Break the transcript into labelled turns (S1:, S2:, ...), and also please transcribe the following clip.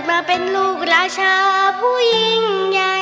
S1: ดมาเป็นลูกราชาผู้ยิ่งใหญ่